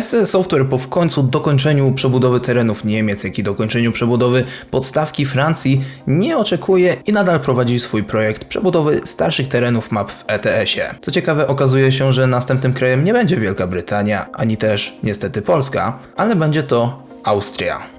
SC Software po w końcu dokończeniu przebudowy terenów Niemiec, jak i dokończeniu przebudowy podstawki Francji nie oczekuje i nadal prowadzi swój projekt przebudowy starszych terenów map w ETS-ie. Co ciekawe, okazuje się, że następnym krajem nie będzie Wielka Brytania, ani też niestety Polska, ale będzie to Austria.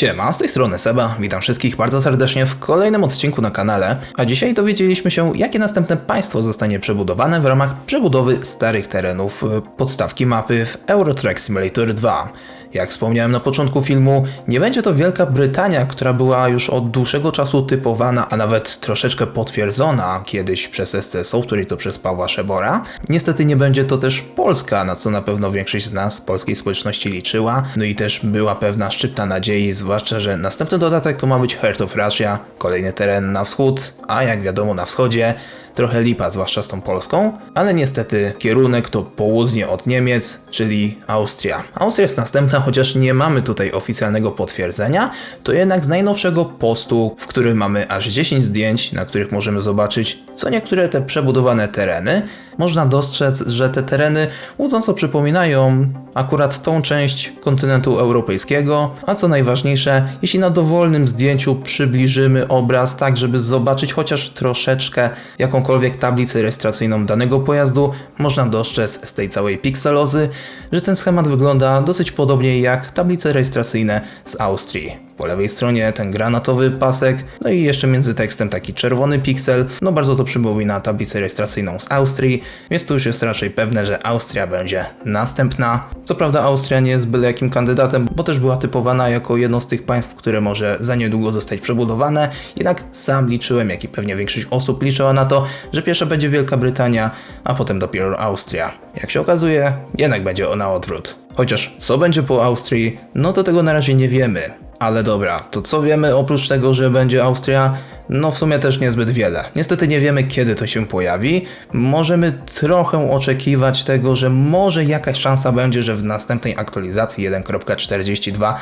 Siema, z tej strony Seba, witam wszystkich bardzo serdecznie w kolejnym odcinku na kanale, a dzisiaj dowiedzieliśmy się, jakie następne państwo zostanie przebudowane w ramach przebudowy starych terenów e, podstawki mapy w Euro Truck Simulator 2. Jak wspomniałem na początku filmu, nie będzie to Wielka Brytania, która była już od dłuższego czasu typowana, a nawet troszeczkę potwierdzona kiedyś przez SC Software i to przez Pawła Szebora. Niestety nie będzie to też Polska, na co na pewno większość z nas, polskiej społeczności liczyła. No i też była pewna szczypta nadziei, zwłaszcza, że następny dodatek to ma być Heart of Russia, kolejny teren na wschód, a jak wiadomo na wschodzie trochę lipa, zwłaszcza z tą Polską, ale niestety kierunek to południe od Niemiec, czyli Austria. Austria jest następna, chociaż nie mamy tutaj oficjalnego potwierdzenia, to jednak z najnowszego postu, w którym mamy aż 10 zdjęć, na których możemy zobaczyć co niektóre te przebudowane tereny, można dostrzec, że te tereny łudząco przypominają akurat tą część kontynentu europejskiego, a co najważniejsze, jeśli na dowolnym zdjęciu przybliżymy obraz tak, żeby zobaczyć chociaż troszeczkę jakąkolwiek tablicę rejestracyjną danego pojazdu, można dostrzec z tej całej pikselozy, że ten schemat wygląda dosyć podobnie jak tablice rejestracyjne z Austrii. Po lewej stronie ten granatowy pasek, no i jeszcze między tekstem taki czerwony piksel. No bardzo to przypomina tablicę rejestracyjną z Austrii, więc tu już jest raczej pewne, że Austria będzie następna. Co prawda Austria nie jest byle jakim kandydatem, bo też była typowana jako jedno z tych państw, które może za niedługo zostać przebudowane. Jednak sam liczyłem, jak i pewnie większość osób liczyła na to, że pierwsza będzie Wielka Brytania, a potem dopiero Austria. Jak się okazuje, jednak będzie ona odwrót. Chociaż co będzie po Austrii, no to tego na razie nie wiemy. Ale dobra, to co wiemy oprócz tego, że będzie Austria? No w sumie też niezbyt wiele. Niestety nie wiemy kiedy to się pojawi. Możemy trochę oczekiwać tego, że może jakaś szansa będzie, że w następnej aktualizacji 1.42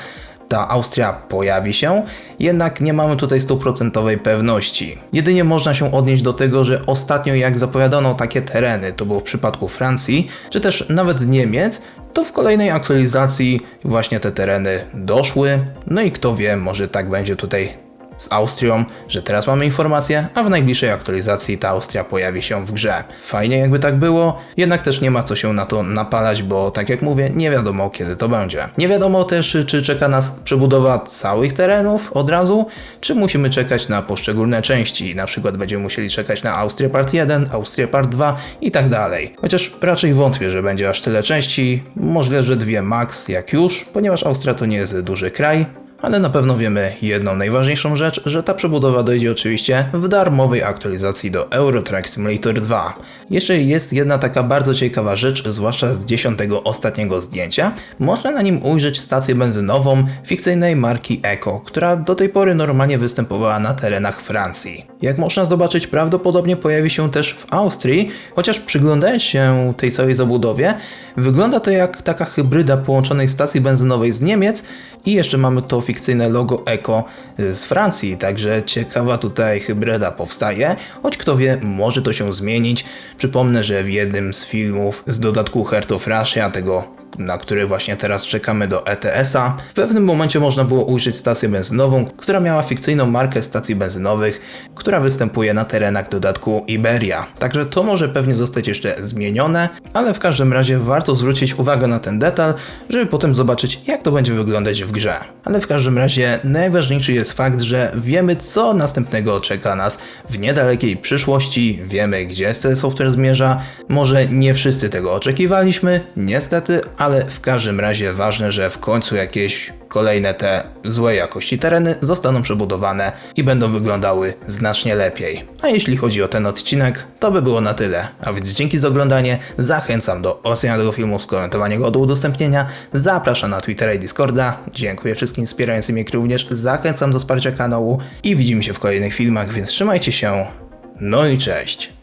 ta Austria pojawi się, jednak nie mamy tutaj stuprocentowej pewności. Jedynie można się odnieść do tego, że ostatnio jak zapowiadano takie tereny, to było w przypadku Francji, czy też nawet Niemiec, to w kolejnej aktualizacji właśnie te tereny doszły. No i kto wie, może tak będzie tutaj z Austrią, że teraz mamy informację, a w najbliższej aktualizacji ta Austria pojawi się w grze. Fajnie jakby tak było, jednak też nie ma co się na to napalać, bo tak jak mówię, nie wiadomo kiedy to będzie. Nie wiadomo też, czy czeka nas przebudowa całych terenów od razu, czy musimy czekać na poszczególne części. Na przykład będziemy musieli czekać na Austrię Part 1, Austrię Part 2 i tak dalej. Chociaż raczej wątpię, że będzie aż tyle części, możliwe, że dwie max jak już, ponieważ Austria to nie jest duży kraj, ale na pewno wiemy jedną najważniejszą rzecz, że ta przebudowa dojdzie oczywiście w darmowej aktualizacji do Euro Truck Simulator 2. Jeszcze jest jedna taka bardzo ciekawa rzecz, zwłaszcza z dziesiątego ostatniego zdjęcia. Można na nim ujrzeć stację benzynową fikcyjnej marki Eco, która do tej pory normalnie występowała na terenach Francji. Jak można zobaczyć, prawdopodobnie pojawi się też w Austrii, chociaż przyglądając się tej całej zabudowie, wygląda to jak taka hybryda połączonej stacji benzynowej z Niemiec i jeszcze mamy to fikcyjne logo Eco z Francji, także ciekawa tutaj hybryda powstaje, choć kto wie, może to się zmienić. Przypomnę, że w jednym z filmów z dodatku Heart of Russia, tego na który właśnie teraz czekamy do ETS-a, w pewnym momencie można było ujrzeć stację benzynową, która miała fikcyjną markę stacji benzynowych, która występuje na terenach dodatku Iberia. Także to może pewnie zostać jeszcze zmienione, ale w każdym razie warto zwrócić uwagę na ten detal, żeby potem zobaczyć jak to będzie wyglądać w grze. Ale w każdym razie najważniejszy jest fakt, że wiemy co następnego czeka nas w niedalekiej przyszłości, wiemy gdzie SC Software zmierza, może nie wszyscy tego oczekiwaliśmy, niestety, ale w każdym razie ważne, że w końcu jakieś kolejne te złej jakości tereny zostaną przebudowane i będą wyglądały znacznie lepiej. A jeśli chodzi o ten odcinek, to by było na tyle. A więc dzięki za oglądanie, zachęcam do oceniania tego filmu, skomentowania go do udostępnienia, zapraszam na Twittera i Discorda, dziękuję wszystkim wspierającym jak również zachęcam do wsparcia kanału i widzimy się w kolejnych filmach, więc trzymajcie się, no i cześć!